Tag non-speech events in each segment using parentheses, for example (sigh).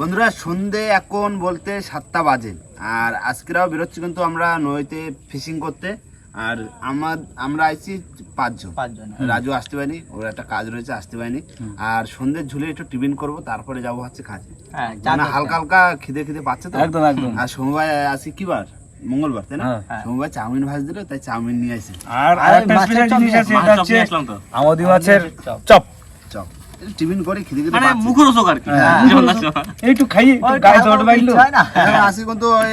বন্ধুরা সন্ধে এখন বলতে সাতটা বাজে। আর আজকেরাও বেরোচ্ছি কিন্তু আমরা নদীতে ফিশিং করতে। আর আমার আমরা আইছি পাঁচজন। পাঁচজন রাজু আসতে পারিনি ওর একটা কাজ রয়েছে আসতে পারিনি। আর সন্ধ্যের ঝুলে একটু টিফিন করব তারপরে যাব হচ্ছে কাজে। হ্যাঁ চা মানে। হালকা হালকা খিদে খিদে পাচ্ছে তো? একদম একদম। আর সোমবার আসি কি বার? মঙ্গলবার তাই না? হ্যাঁ, হ্যাঁ। সোমবার চাউমিন ভাজ দিল তাই চাউমিন নিয়ে আসি আর আরেকটা স্পেশাল জিনিস আছে এটা হচ্ছে আমাদের মাছের চপ। চপ। টিফিন করে খিদে খিদে মানে মুখরোচক আর কি। হ্যাঁ। যেমন নাচা। একটু খাইয়ে গায়ে চট বাইলো না। হ্যাঁ, আসি কিন্তু ওই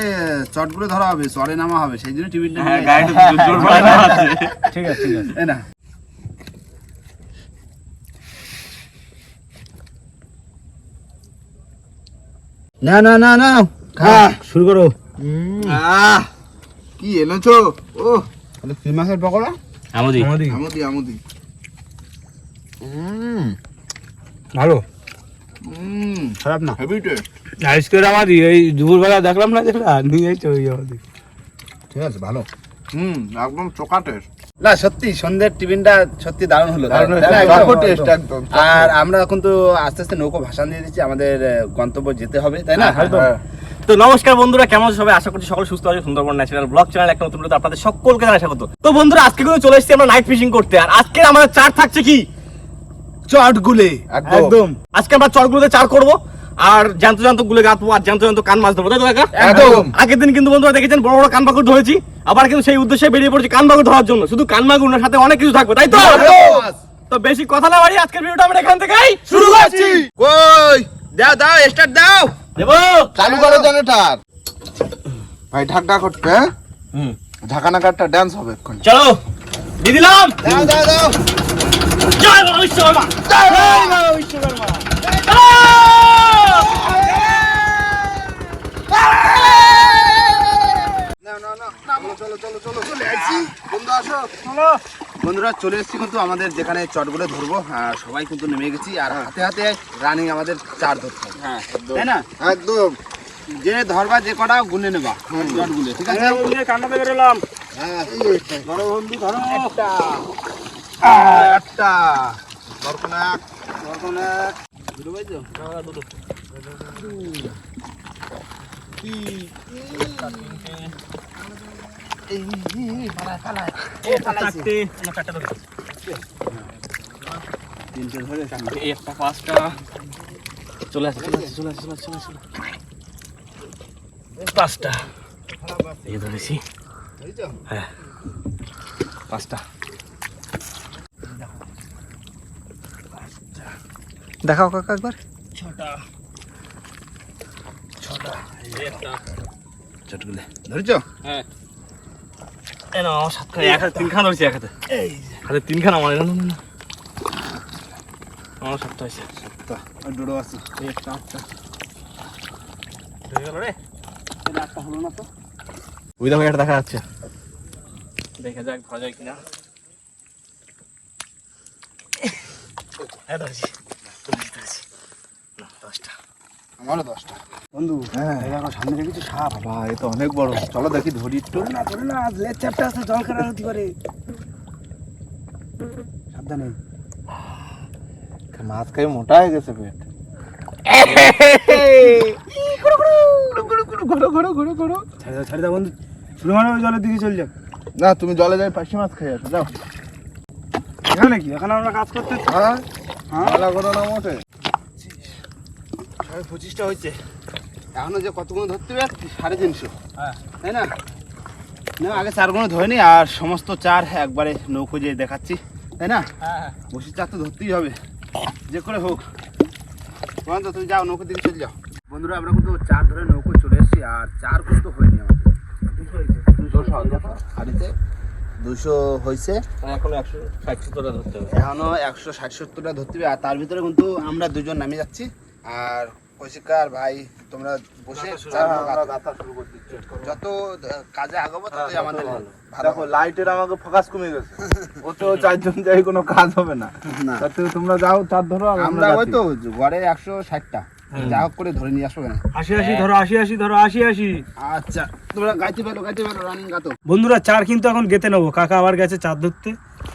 চটগুলো ধরা হবে চরে নামা হবে সেই জন্য টিফিনটা হ্যাঁ আসি। জোর আছে। ঠিক আছে ঠিক আছে। না। না না না না খা। শুরু করো। আহ কি এনেছো? ও তাহলে তিন মাসের পকোড়া? আমদি। আমদি। আমদি আমুদি। হুম ভালো? খারাপ না? হেভি টেস্ট আজকের আমাদের এই দুপুরবেলা দেখলাম না যেটা নিয়ে চলে আমাদের ঠিক আছে ভালো। হুম একদম চোকা টেস্ট না সত্যি সন্ধ্যের টিফিনটা সত্যি দারুণ হলো। আর আমরা এখন তো আস্তে আস্তে নৌকো ভাষণ দিয়ে দিচ্ছি আমাদের গন্তব্য যেতে হবে তাই না? হ্যাঁ, তো নমস্কার বন্ধুরা কেমন সবাই? আশা করছি সকল সুস্থ আছে। সুন্দরবন ন্যাচারাল ব্লগ চ্যানেল একটা নতুন আপনাদের সকলকে জানাই স্বাগত। তো বন্ধুরা আজকে কিন্তু চলে এসেছি আমরা নাইট ফিশিং করতে। আর আজকে আমাদের চার থাকছে কি? চটগুলে। একদম। আজকে আমরা চরগুলোতে চার করব। আর গুলে গাঁথবো আর কান মাছ ধরবো। তাই তো কাকা? একদম। আগের দিন কিন্তু বন্ধুরা দেখেছেন বড় বড় কান ধরেছি। আবার কিন্তু সেই উদ্দেশ্যে বেরিয়ে পড়ছি কান মাগুর ধরার জন্য। শুধু কান মাগুর সাথে অনেক কিছু থাকবে তাই তো? তো বেশি কথা না বাড়ি আজকের ভিডিওটা আমরা এখান থেকেই শুরু করছি। কই? দাও দাও স্টার্ট দাও। দেবো। চালু করো জেনারেটর ভাই ঢাক ঢাক করতে হ্যাঁ? ঢাকা কাটটা ড্যান্স হবে এখন চলো দিয়ে দিলাম। দাও দাও দাও। বিশ্বকর্মা বিশ্বকর্মা বন্ধুরা চলে এসেছি কিন্তু আমাদের যেখানে চটগুলো ধরবো। আর সবাই কিন্তু নেমে গেছি আর হাতে হাতে রানিং আমাদের চার ধরতে হ্যাঁ তাই না? একদম। যে ধরবা যে কটা গুনে নেবা। চটগুলো ঠিক আছে? কান্নাতে বেরোলাম হ্যাঁ ধরো বন্ধু ধরো। একটা। আহ, দুটো না তিনটে ধরে একটা পাঁচটা। চলে আসে চলে আসে চলে আসে চলে আসে চলে আসে। পাঁচটা। এই ধরেছি? হ্যাঁ। পাঁচটা। দেখাও কাকা একবার। ছটা। ছটা। একটা। চটগুলো। ধরেছো? হ্যাঁ। না আমার সাতখানা। এক হাতে তিনখানা ধরেছি এক হাতে। হাতে তিনখানা আমার না না। না আমার সাতটা হয়েছে। তো আর দুটো আছে। একটা আটটা। হয়ে গেল রে। এটা একটা হলো না তো? ওই দেখো যাচ্ছে। দেখা যাক ধরা যায় কিনা। হ্যাঁ ধরেছি ধরেছি না দশটা আমারও দশটা। বন্ধু হ্যাঁ। দেখো সামনে দেখেছি সাপ? বাবা এ তো অনেক বড়। চলো দেখি ধরি একটু। না ধরে না লেজ চাপটা আছে জল খারাপ হতে পারে সাবধানে। মাছ খাই মোটা হয়ে গেছে পেট। ছাড়ি দাও ছাড়ি দাও বন্ধু। শুরু মানে জলের দিকে চলে যাও না তুমি জলে যাই পাশি মাছ খাই আসো যাও। এখানে কি? এখানে আমরা কাজ করতে হ্যাঁ? ভালো করো না মোটে। সাড়ে পঁচিশটা হয়েছে। এখনও যে কতগুলো ধরতে হবে সাড়ে তিনশো। তাই না? না আগে চারগুলো ধরে নি আর সমস্ত চার একবারে নৌকো যে দেখাচ্ছি। তাই না? বসে চার তো ধরতেই হবে। যে করে হোক। বন্ধ তুমি যাও নৌকোর দিকে চলে যাও। বন্ধুরা আমরা কিন্তু চার ধরে নৌকো চলে এসেছি আর চার কিন্তু হয়নি আমাদের। হাড়িতে দুশো হয়েছে। এখন একশো ষাট সত্তরটা ধরতে হবে। এখনও একশো ষাট সত্তরটা ধরতে হবে আর তার ভিতরে কিন্তু আমরা দুজন নামে যাচ্ছি। আর কৌশিকার ভাই তোমরা বসে যত কাজে আগাবো ততই আমাদের দেখো লাইটের আমাকে ফোকাস কমে গেছে। ও তো চারজন যাই কোনো কাজ হবে না। তোমরা যাও চার ধরো আমরা ওই তো ঘরে একশো ষাটটা। যা হোক করে ধরে নিয়ে আসব কেন আশি আশি ধরো আশি আশি ধরো আশি আশি আচ্ছা তোমরা গাইতে পারো গাইতে পারো রানিং গাতো। বন্ধুরা চার কিন্তু এখন গেতে নেব। কাকা আবার গেছে চার ধরতে।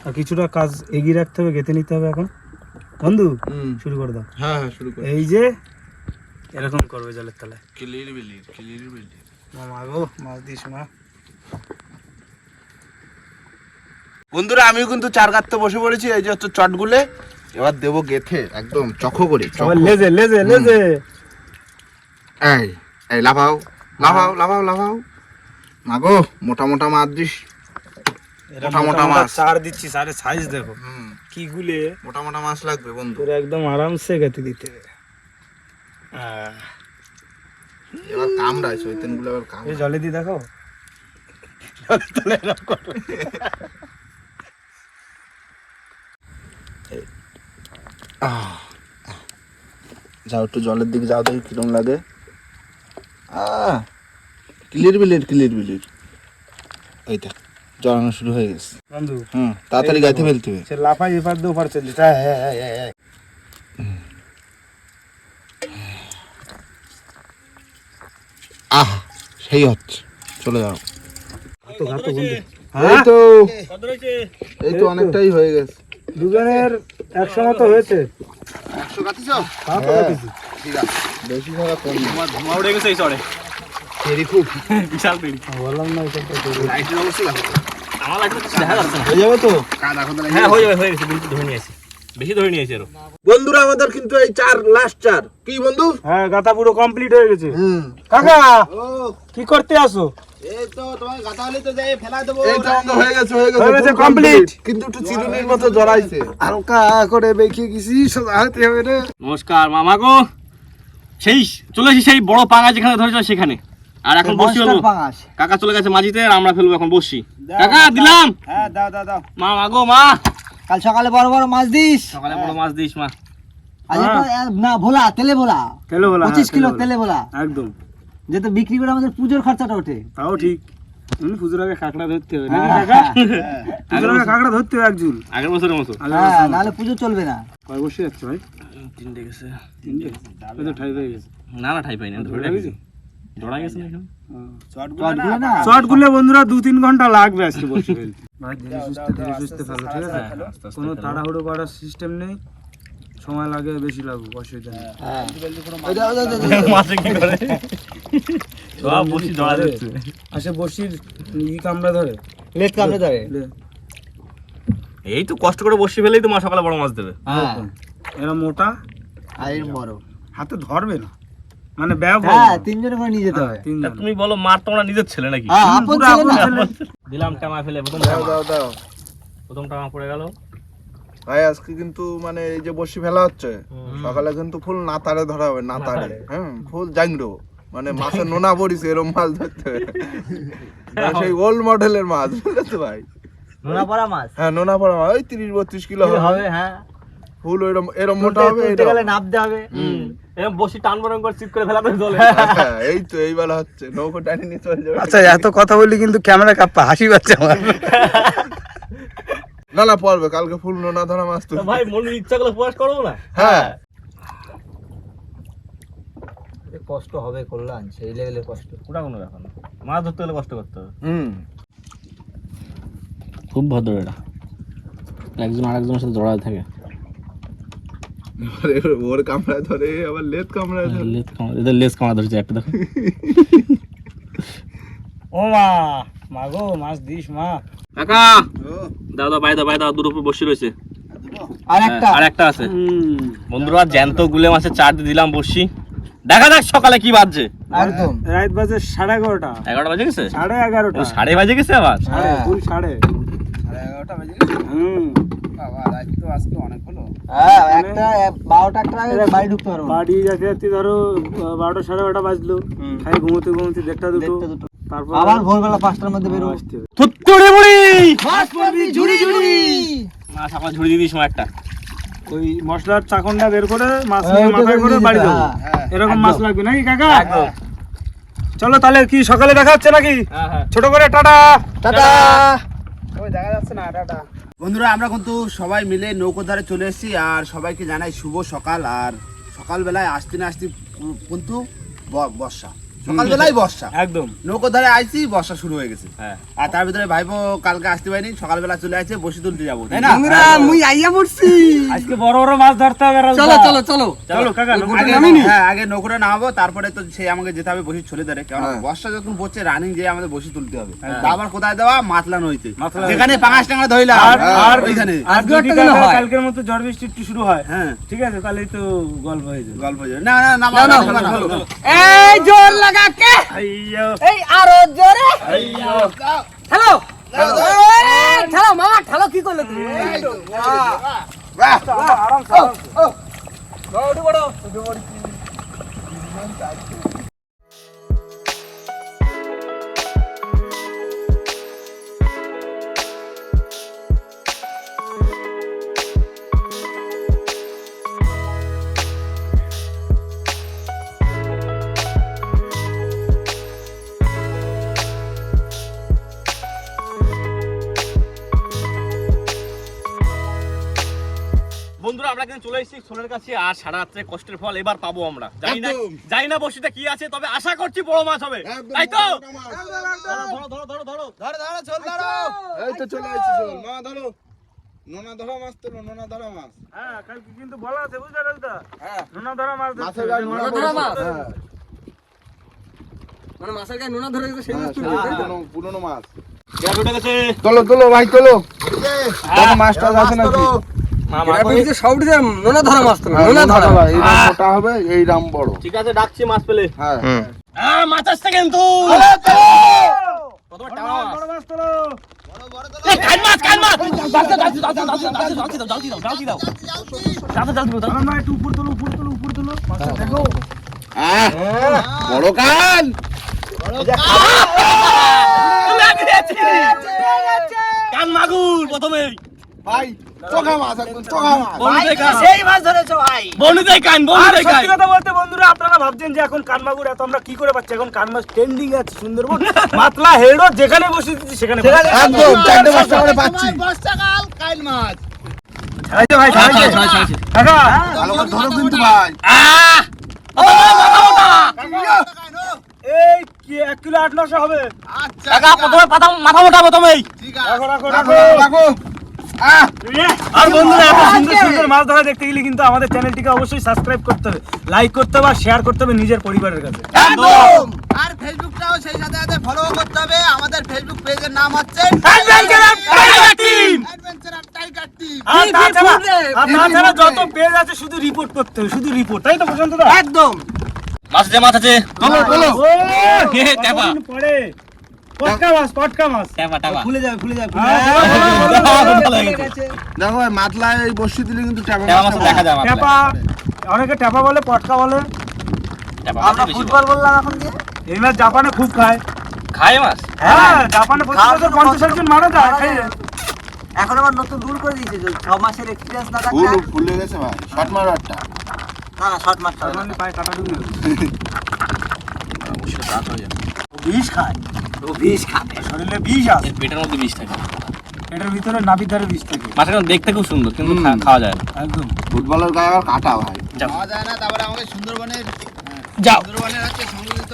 আর কিছুটা কাজ এগিয়ে রাখতে হবে গেতে নিতে হবে এখন। বন্ধু হুম। শুরু করে দাও। হ্যাঁ হ্যাঁ শুরু করো। এই যে এরকম করবে জলের তলায়। ক্লিয়ার বিলির ক্লিয়ার বিলির মামা গো মাছ দিস মা। বন্ধুরা আমিও কিন্তু চার গাঁততে বসে পড়েছি এই যে হচ্ছে চটগুলে। এবার দেবো গেথে একদম চখো করে চখো। লেজে লেজে লেজে। এই এই লাফাও লাফাও লাফাও লাফাও। মাগো মোটা মোটা মাছ দিস। মোটা মোটা মাছ। চার দিচ্ছি সারে সাইজ দেখো। হুম। কি গুলে। মোটা মোটা মাছ লাগবে বন্ধু। তোর একদম আরামসে গেতে দিতে। হবে। এবার কামড়ায় চৈতেনগুলো এবার কামড়ায়। জলে দি দেখো। এরকম করো। আহ, যাও একটু জলের দিকে যাও দেখি কিরম লাগে। ক্লিয়ার বিলির ক্লিয়ার বিলির। এই দেখ জড়ানো শুরু হয়ে গেছে। বন্ধু হুম তাড়াতাড়ি গাইতে ফেলতে হবে। সে লাফাই এপার দিয়ে ওপার চলছে। হ্যাঁ হ্যাঁ হ্যাঁ হ্যাঁ হ্যাঁ। আহ সেই হচ্ছে চলে যাও। ঘাতো ঘাতো বন্ধু এই হ্যাঁ? তো। এই তো অনেকটাই হয়ে গেছে। দুজনের একসঙ্গে তো হয়েছে। একশো কাটিছ? হ্যাঁ। ঠিক আছে। বেশি ধরা কম না। আমার ধোঁয়া গেছে এই চড়ে ফেরি খুব বিশাল পেরি বললাম না এটা তো আমার লাগবে দেখা যাচ্ছে না। হয়ে যাবে তো? হ্যাঁ হয়ে যাবে হয়ে গেছে কিন্তু ধরে নিয়ে আসি। বেশি ধরে নিয়ে আসি আরও বন্ধুরা আমাদের কিন্তু এই চার লাস্ট চার। কি বন্ধু? হ্যাঁ গাথা পুরো কমপ্লিট হয়ে গেছে। কাকা কি করতে আসো? এই তো তোমার গাথা হলে তো যাই ফেলা দেবো। এই তো হয়ে গেছে হয়ে হয়ে গেছে গেছে, কিন্তু একটু চিরুনির মতো জড়াইছে। হালকা করে বেঁকে গেছি সোজা হতে হবে রে নমস্কার মামা গো। সেই চলে এসেছি সেই বড় পাঙা যেখানে ধরেছিল সেখানে। আর এখন বসি হলো কাকা চলে গেছে মাঝিতে আর আমরা ফেলব এখন বসি কাকা দিলাম। হ্যাঁ দাও দাও দাও। মা মাগো মা। কাল সকালে বড় বড় মাছ দিস। সকালে বড় মাছ দিস মা। আজ না ভোলা তেলে ভোলা। তেলে বলা পঁচিশ হ্যাঁ, কিলো তেলে ভোলা। একদম। বিক্রি করে আমাদের পুজোর খরচাটা ওঠে। তাও ঠিক। পুজোর আগে কাঁকড়া ধরতে হবে নাকি হ্যাঁ, কাকা? হ্যাঁ। পুজোর আগে কাঁকড়া ধরতে হবে একজন। আগের বছরের মতো। আগের হ্যাঁ নাহলে পুজো চলবে না। কয় বসে যাচ্ছে ভাই? তিনটে গেছে। তিনটে? তো ঠাই গেছে। না না ঠাই পাই না ধরে জড়া গেছে না এখানে চটগুলো না। শর্টগুলো বন্ধুরা দু তিন ঘণ্টা লাগবে আজকে বসে ফেলতে ভাই ধীরে সুস্থে ধীরে সুস্থে ফেলো ঠিক আছে? কোনো তাড়াহুড়ো করার সিস্টেম নেই। সময় লাগে বেশি লাগুক অসুবিধা নেই। হ্যাঁ। বসির ই কামড়া ধরে লেট কামড়ে ধরে। এই তো কষ্ট করে বসে ফেলেই তো মা সকালে বড় মাছ দেবে। হ্যাঁ। এরা মোটা। আর এর বড়। হাতে ধরবে না। মানে ব্যাগ হ্যাঁ তিনজনে করে নিয়ে যেতে হবে তুমি বলো মার তোমরা নিজের ছেলে নাকি? হ্যাঁ আপন ছেলে দিলাম টামা ফেলে প্রথম দাও দাও দাও। প্রথম টামা পড়ে গেল। ভাই আজকে কিন্তু মানে এই যে বসি ফেলা হচ্ছে সকালে কিন্তু ফুল নাতারে ধরা হবে নাতারে হ্যাঁ ফুল জাংড়ো মানে মাছের নোনা পড়িস এরম মাছ ধরতে। হবে না, সেই ওল্ড মডেলের মাছ বুঝলে তো ভাই? নোনা পড়া মাছ? হ্যাঁ নোনা পড়া মাছ ওই তিরিশ বত্রিশ কিলো হবে। হবে হ্যাঁ। ফুল ওইরকম এরম মোটা হবে এরম। গেলে নাপতে হবে। এরকম বসি টান বরং করে চিপ করে ফেলাতে চলে হ্যাঁ, এই তো এই বেলা হচ্ছে। নৌকো টানি নিয়ে চলে যাবে। আচ্ছা এত কথা বললি কিন্তু ক্যামেরা কাপ্পা হাসি পাচ্ছে আমার। (laughs) না না পড়বে কালকে ফুল নোনা ধরা মাছ তো ভাই মনের ইচ্ছা করলে প্রকাশ করব না? হ্যাঁ। কষ্ট হবে কল্যাণ সেই লেভেলে কষ্ট। ওটা কোনো ব্যাপার না। মাছ ধরতে গেলে কষ্ট করতে হবে। হুম। খুব ভদ্র এটা। একজন আরেকজনের সাথে জড়ায় থাকে। ওর ধরে আবার লেদ কামড়ায় ধরে। লেজ কামড়া এদের লেজ কামড়া ধরছে একটা দেখো। (laughs) ও মা মা গো মাছ দিস মা। কাকা! দাও দাও বাই দাও বাই দাও দুটো উপর বসে রয়েছে। আর একটা। আর একটা আছে। বন্ধুরা জ্যান্ত গুলে মাছের চার দিয়ে দিলাম বসি। দেখা যাক সকালে কি বাজছে। একদম। রাত বাজে সাড়ে এগারোটা। এগারোটা বাজে গেছে? সাড়ে এগারোটা। সাড়ে বাজে গেছে আবার? সাড়ে হ্যাঁ। সাড়ে। সাড়ে এগারোটা বেজে গেছে। হুম। বাবা রাত তো আজকে অনেক হলো। হ্যাঁ বাড়ি যেতে যেতে ধরো বারোটা সাড়ে বারোটা বাজলো খাই ঘুমোতে ঘুমোতে দেড়টা দুটো তারপর আবার ভোরবেলা পাঁচটার মধ্যে বেরো আসতে হবে। থুত্তুড়ি মুড়ি! মাছ পড়বি ঝুড়ি ঝুড়ি মা সকালে ঝুড়ি দিয়ে দিস একটা। ওই মশলার চাকনটা বের করে মাছ হ্যাঁ, নিয়ে ওইটা মাথায় করে করে বাড়ি যাব। হ্যাঁ এরকম মাছ লাগবে নাকি কাকা? চলো তাহলে কি সকালে দেখা হচ্ছে নাকি ছোট করে টাটা! টাটা! ওই দেখা যাচ্ছে না টাটা। বন্ধুরা, আমরা কিন্তু সবাই মিলে নৌকো ধারে চলে এসেছি আর সবাইকে জানাই শুভ সকাল। আর সকালবেলায় আসতে না আসতে কিন্তু বর্ষা। সকালবেলায় বর্ষা একদম নৌকো ধারে আইছি বর্ষা শুরু হয়ে গেছে হ্যাঁ। আর তার ভিতরে ভাইপো কালকে আসতে পারিনি সকালবেলা চলে আসছে বসে তুলতে যাব তাই না মুই আইয়া পড়ছি আজকে বড় বড় মাছ ধরতে হবে। চলো চলো চলো চলো কাকা আগে? হ্যাঁ নৌকোটা নামাবো তারপরে তো সে আমাকে যেতে হবে বসি চলে ধরে কারণ বর্ষা যখন পড়ছে রানিং যে আমাদের বসি তুলতে হবে আবার কোথায় দেওয়া মাতলা নইতে যেখানে পাঁচ টাকা ধইলাম আর আর ওইখানে হয়। কালকের মতো ঝড় বৃষ্টি একটু শুরু হয় হ্যাঁ ঠিক আছে তাহলেই তো গল্প হয়ে যাবে গল্প যে- না না না না, না, না। এই জোর লাগা কে আইয়ো। এই আরও জোরে। আইয়ো। হ্যালো ঠেলো। মামা ঠেলো কি করলে তুমি? বাহ। বাহ! আরাম ও, ও। বড়, উঠে আমরা কিন্তু চলে এসেছি সোলের কাছে আর সারা রাত্রে কষ্টের ফল এবার পাবো আমরা। জানি না। জানি না বসিতে কি আছে তবে আশা করছি বড় মাছ হবে। তাই তো? মাছ। ধরো ধরো ধরো ধরো ধরো, ধরো, চল, ধরো। এই তো চলে আসছি চল। মা ধরো। নোনা ধরা মাছ তো নোনা ধরা মাছ। হ্যাঁ কালকে কিন্তু বলা আছে বুঝলে রাজদা হ্যাঁ। নোনা ধরা মাছ মাছের গায়ে নোনা নোনা ধরা মাছ? হ্যাঁ। মানে মাছের গায়ে নোনা ধরে গেছে সেই হ্যাঁ, মাছ পুরনো- মাছ। তোলো তোলো ভাই তোলো। মাছটা আছে নাকি? গ্রামে যে সব দিকে ধরা মাছ তোলে, এই রাম হবে এই রাম বড় ঠিক আছে ডাকছি মাছ পেলে হ্যাঁ আহ, মাছ আসছে কিন্তু প্রথমে মাছ। বড় মাছ কান কান বড় মাগুর প্রথমেই ভাই চোখা মাছ একদম চোখা মাছ। বন্ধুদের কান। সেই মাছ ধরেছো ভাই। বন্ধুদের কান বন্ধুদের কান। সত্যি কথা বলতে বন্ধুরা আপনারা ভাবছেন যে এখন কানমাগুর এত আমরা কি করে পাচ্ছি? এখন কানমাস ট্রেন্ডিং আছে সুন্দরবন। (laughs) মাতলা হেড়ো যেখানে বসে দিচ্ছি সেখানে একদম চারটে পাঁচটা করে পাচ্ছি। বর্ষাকাল কাইল মাছ। ছাড়াইছে ভাই ছাড়াইছে কাকা। ভালো করে ধরো কিন্তু ভাই। আহ! এই কি এক কিলো আট নশো হবে? আচ্ছা কাকা প্রথমে মাথা মোটা প্রথমেই ঠিক আছে। রাখো রাখো রাখো রাখো। রাখো। আহ আর বন্ধুরা এত সুন্দর সুন্দর মাছ ধরা দেখতে গেলে কিন্তু আমাদের চ্যানেলটিকে অবশ্যই সাবস্ক্রাইব করতে হবে। লাইক করতে হবে আর শেয়ার করতে হবে নিজের পরিবারের কাছে। একদম! আর ফেসবুকটাও সেই সাথে সাথে ফলো করতে হবে। আমাদের ফেসবুক পেজের নাম হচ্ছে অ্যাডভেঞ্চার আর টাইগার টিম আর তাছাড়া ঘুরবে, আর তাছাড়া যত পেজ আছে শুধু রিপোর্ট করতে হবে শুধু রিপোর্ট তাই তো প্রশান্ত দা? একদম! মাছ আছে মাছ আছে তোলো তোলো। ও, মাছ পটকা মাছ। খুলে যাবে খুলে যাবে। দেখো মাতলায় এই বসি দিলে কিন্তু মাছ দেখা যায় ট্যাপা অনেকে ট্যাপা বলে পটকা বলে। আমরা ফুটবল বললাম এখন দিয়ে? এই মাছ জাপানে খুব খায়। খায় মাছ? হ্যাঁ জাপানে প্রতি বছর পঞ্চাশ জন মারা যায়। এখন আবার নতুন রুল করে দিয়েছে যে ছ মাসের এক্সপিরিয়েন্স না থাকলে ফুল ফুলে গেছে ভাই। শর্ট মারারটা না না শর্ট না। মানে পায়ে কাটা ঢুকে গেছে। বিষ খায়। ও বিষ খায়। শরীরে বিষ আছে। পেটের মধ্যে বিষ থাকে। এটার ভিতরে নাভির ধারে বিষ থাকে। মাছটা দেখতে খুব সুন্দর কিন্তু খাওয়া যায় না। একদম। ফুটবলের গায়ে আবার কাটা ভাই। পাওয়া যায় না তারপরে আমাকে সুন্দরবনের যাও। সুন্দরবনের হচ্ছে সংরক্ষিত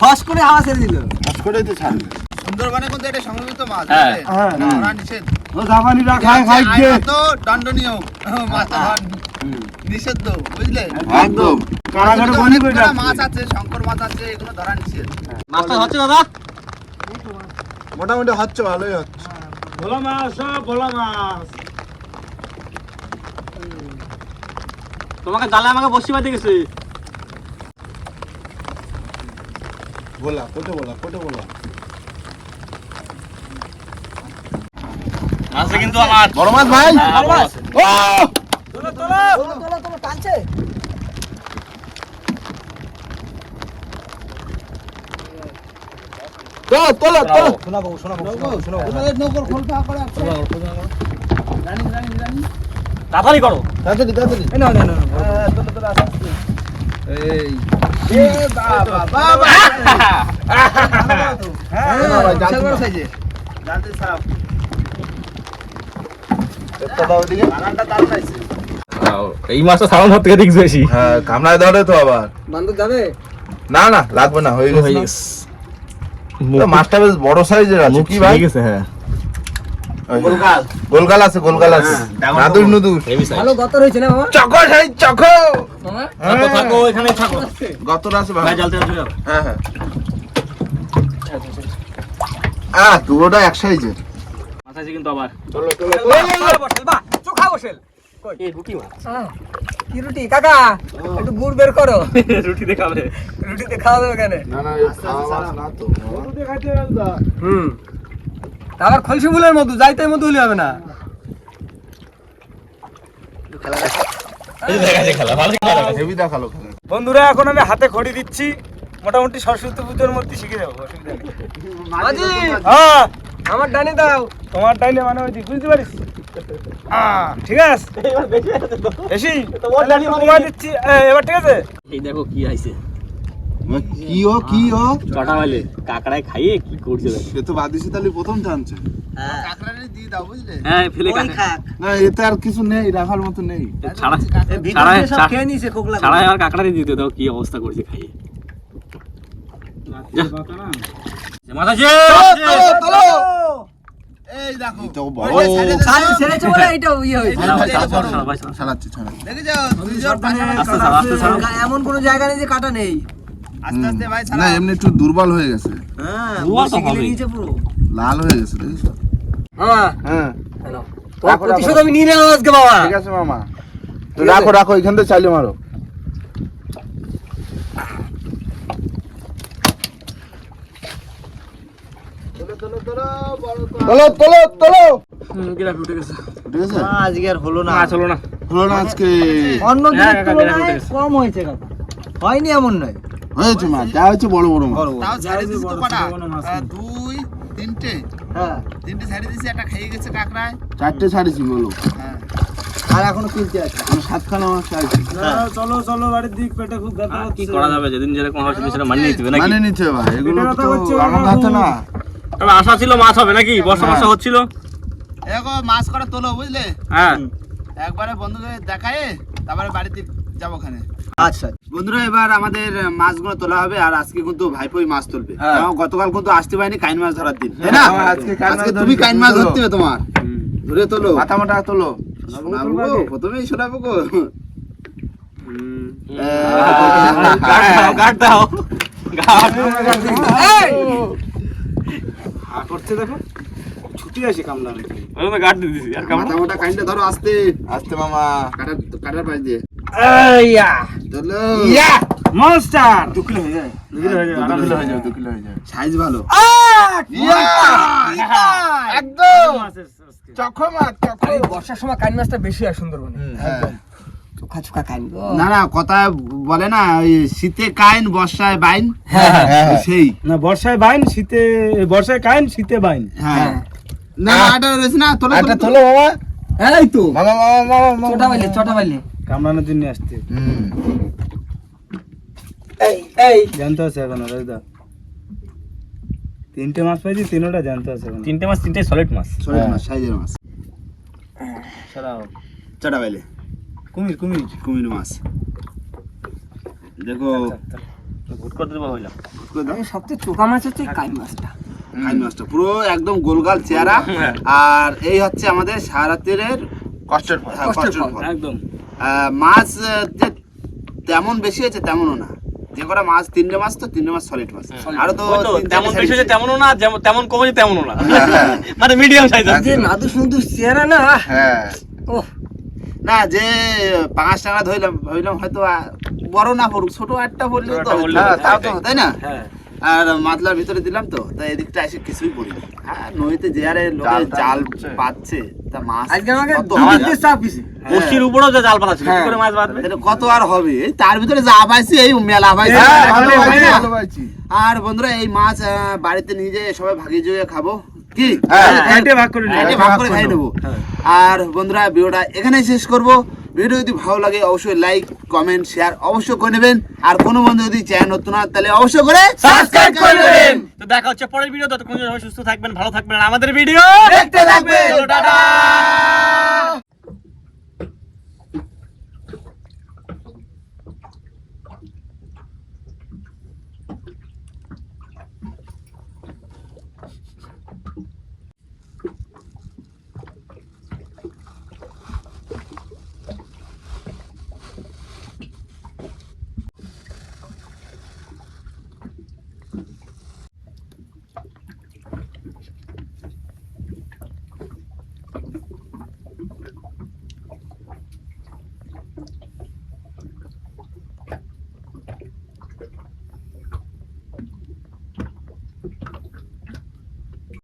ফস করে হাওয়া ছেড়ে দিল। কাজ করেই তো ছাড়বে। সুন্দরবনে কিন্তু এটা সংরক্ষিত মাছ হ্যাঁ। হ্যাঁ। না, ওরা নিষেধ। ও জাপানিরা খায় খায় কে দণ্ডনীয়। মাছ ধরা বুঝলে? একদম। কারাগারে বন্দি করে রাখছে। মাছ আছে শঙ্কর মাছ আছে এগুলো ধরা নিষেধ মাছটা হচ্ছে দাদা মোটামুটি হচ্ছে ভালোই হচ্ছে। ভোলা মাছ ভোলা মাছ। তোমাকে জালে আমাকে বসি বাঁধে গেছে। বলা কোটে বলা কোটে বলা মাছটা কিন্তু আমার। বড় মাছ ভাই। হ্যাঁ, বড় মাছ। ও! তোলো তোলো তোলো তোলো টানছে। তোলো তোলো তোলো। শোনাবো শোনাবো শোনাবো নৌকর খোল পাওয়া করে আছে। তাড়াতাড়ি করো। তাড়াতাড়ি তাড়াতাড়ি। না না না এই। বাবা বাবা। (laughs) হ্যাঁ। সাইজে। জানতে সাপ মাছটা হতে থেকে দেখছি বেশি। হ্যাঁ কামড়ায় ধরে তো আবার। যাবে? না না লাগবে না। হয়ে গেছে। মাছটা বেশ বড় সাইজের আছে কি ভাই? গেছে হ্যাঁ। ওই গোলগাল। আছে গোলগাল আছে। নাদুর নুদুর। ভালো গতর হয়েছে না মামা? চকো সাইজ চকো! মামা? থাকো থাকো এখানে থাকো। গতর আছে ভাই। ভাই জালতে হ্যাঁ হ্যাঁ। আহ দুটোটা এক সাইজের। মাছ আছে কিন্তু আবার। বসেল বা চোখা বসেল। এই রুটি মাছ। কি রুটি? কাকা একটু গুড় বের করো। (laughs) রুটি দেখাবে রুটিতে খাওয়া যাবে কেন? না না খাওয়া মাছ না হুম। আবার খলসি ফুলের মধু যাইতে মধু হলে হবে না। বন্ধুরা এখন আমি হাতে খড়ি দিচ্ছি। মোটামুটি সরস্বতী পুজোর মধ্যে শিখে যাব অসুবিধা নেই। হ্যাঁ আমার ডানে দাও। তোমার টাইলে মানে ওই বুঝতে পারিস? ঠিক আছে। বেশি তাহলে দিচ্ছি এবার ঠিক আছে? এই দেখো কি আইছে। কি ও কি ও? চটা মাইলে কাকড়ায় খাইয়ে কি করছে সে তো বাদিসি তালি প্রথম টানছে হ্যাঁ। ফেলে কাকা না এতে আর কিছু নেই রাখার মতো নেই। ছাড়া ছাড়া খেয়ে নিছে কোকলা ছাড়া আর কাকড়ারে দিতে দাও কি অবস্থা করছে খাইয়ে। মাথা এই দেখো। তো বড় খালি ছেড়েছে বলে এটা ইয়ে হয়েছে। ছাড়াচ্ছি ছাড়াচ্ছি দেখেছ? দুইজন আস্তে ছাড়া এমন কোনো জায়গা নেই যে কাটা নেই। আস্তে আস্তে ভাই না এমনি একটু দুর্বল হয়ে গেছে। তো। নিচে পুরো। লাল হয়ে গেছে দেখিস হ্যাঁ হ্যাঁ। হ্যালো। প্রতিশোধ আমি নিয়ে নেব আজকে বাবা ঠিক আছে মামা। তো রাখো রাখো এখান থেকে চাইলে মারো। তোলো তোলো তোলো গিরা উঠে গেছে। ঠিক আছে? আজকে আর হলো না। হলো না। হলো না আজকে। অন্য হ্যাঁ, দিনের তুলনায় কম হয়েছে কাকা। হয়নি এমন নয়। হয়েছে মাছ যা হয়েছে বড় বড় মাছ তাও ছাড়ে দিছি তো কটা দুই তিনটে? হ্যাঁ। তিনটে ছাড়ে দিছি একটা খেয়ে গেছে কাকড়ায়। চারটে ছাড়িছি বলো। হ্যাঁ। আর এখনও কিনতে আছে। আমি সাতখানা মাছ চাইছি। চলো চলো বাড়ির দিক পেটে খুব ব্যথা কি করা যাবে? যেদিন যেরকম হবে সেদিন সেটা মানিয়ে নিতে হবে নাকি? মানে এগুলো তো হচ্ছে আমার। হাতে না। তবে আশা ছিল মাছ হবে নাকি? বর্ষা বর্ষা হচ্ছিল। দেখো মাছ করে তোলো বুঝলে? হ্যাঁ। একবারে বন্ধুদের দেখায় তারপরে বাড়িতে যাব ওখানে। আচ্ছা। বন্ধুরা এবার আমাদের মাছগুলো তোলা হবে আর আজকে কিন্তু ভাইপোই মাছ তুলবে। কারণ গতকাল কিন্তু আসতে পারিনি কাইন মাছ ধরার দিন। তাই না? হ্যাঁ, আজকে কাইন মাছ তুমি ধরতে কাইন মাছ। ধরতে হবে তোমার। ধরে তোলো। মাথা মাথা তোলো। শোনাবো গো, প্রথমেই শোনাবো গো। গাট দাও হা করছে দেখো। ছুটি আসে কামলা নাকি ওই তো গাট দিয়ে দিছি আর মোটা কাইনটা ধরো আস্তে। আসতে মামা। কাটার কাটার পাশ দিয়ে। ইয়া। দু কিলো হয়ে যায়। দু কিলো হয়ে যায়। দু কিলো হয়ে যায় যাবে দু কিলো হয়ে যাবে সাইজ ভালো একদম। চখো মাছ বর্ষার সময় কান মাছটা বেশি হয় সুন্দরবনে। হ্যাঁ। চোখা চোখা কান না না কথা বলে না ওই শীতে কাইন বর্ষায় বাইন। হ্যাঁ সেই। না বর্ষায় বাইন শীতে বর্ষায় কাইন শীতে বাইন। হ্যাঁ। না রয়েছে না তোলো একটা তোলো তোলো এই তো। মামা মামা মামা মামা ছোটা বাইলে ছোটা বাইলে কামড়ানোর জন্য আসতে এই এই। জানতে আছে এখন রাজদা তিনটে মাছ পাইছি তিনোটা জানতে আছে এখন। তিনটে মাছ তিনটে সলিড মাছ। সলিড মাছ সাইজের মাছ। ছাড়াও। চটা বাইলে কুমির কুমির। কুমির মাছ। দেখো ভুট করে দেবো হইলাম করে দাও। এই সবচেয়ে চোখা মাছ হচ্ছে এই মাছটা। কাইন মাছটা পুরো একদম গোলগাল চেহারা। আর এই হচ্ছে আমাদের সারাতের কষ্টের ফল। কষ্টের ফল। একদম। মাছ যে তেমন বেশি হয়েছে তেমনও না। যে কটা মাছ তিনটে মাছ তো তিনটে মাছ সলিড মাছ। আরও তো তেমন বেশি হয়েছে তেমনও না যেমন- তেমন কমেছে তেমনও না। মানে মিডিয়াম সাইজ যে নাদু সুন্দু চেহারা না হ্যাঁ। না যে পাঁচ টাকা ধরলাম ধরলাম হয়তো বড় না পড়ুক ছোট একটা পড়লে তো একটা পড়লে হ্যাঁ, তো তাও তো তাই না? হ্যাঁ। আর মাতলার ভিতরে দিলাম তো তাই এদিকটা এসে কিছুই পড়ি হ্যাঁ নদীতে যে আরে লোকে জাল পাচ্ছে তা মাছ আজকে আমাকে উপরেও যে জাল পাতা ছিল কি হ্যাঁ। করে মাছ বাঁধবে? তাহলে কত আর হবে? এই তার ভিতরে যা পাইছি এই মেলা পাইছি। হ্যাঁ আর হয় আর বন্ধুরা এই মাছ আহ, বাড়িতে নিয়ে যেয়ে সবাই ভাগিয়ে জুয়ে খাব। কি? হ্যাঁ, ভাগ করে ভাগ করে খাই নেব। আর বন্ধুরা ভিডিওটা এখানেই শেষ করব। ভিডিও যদি ভালো লাগে অবশ্যই লাইক কমেন্ট শেয়ার অবশ্যই করে নেবেন। আর কোনো বন্ধু যদি চ্যানেল নতুন হয় তাহলে অবশ্যই করে সাবস্ক্রাইব করে নেবেন। তো দেখা হচ্ছে পরের ভিডিও ততক্ষণ সুস্থ থাকবেন ভালো থাকবেন। আর আমাদের ভিডিও দেখতে থাকবেন। টাটা।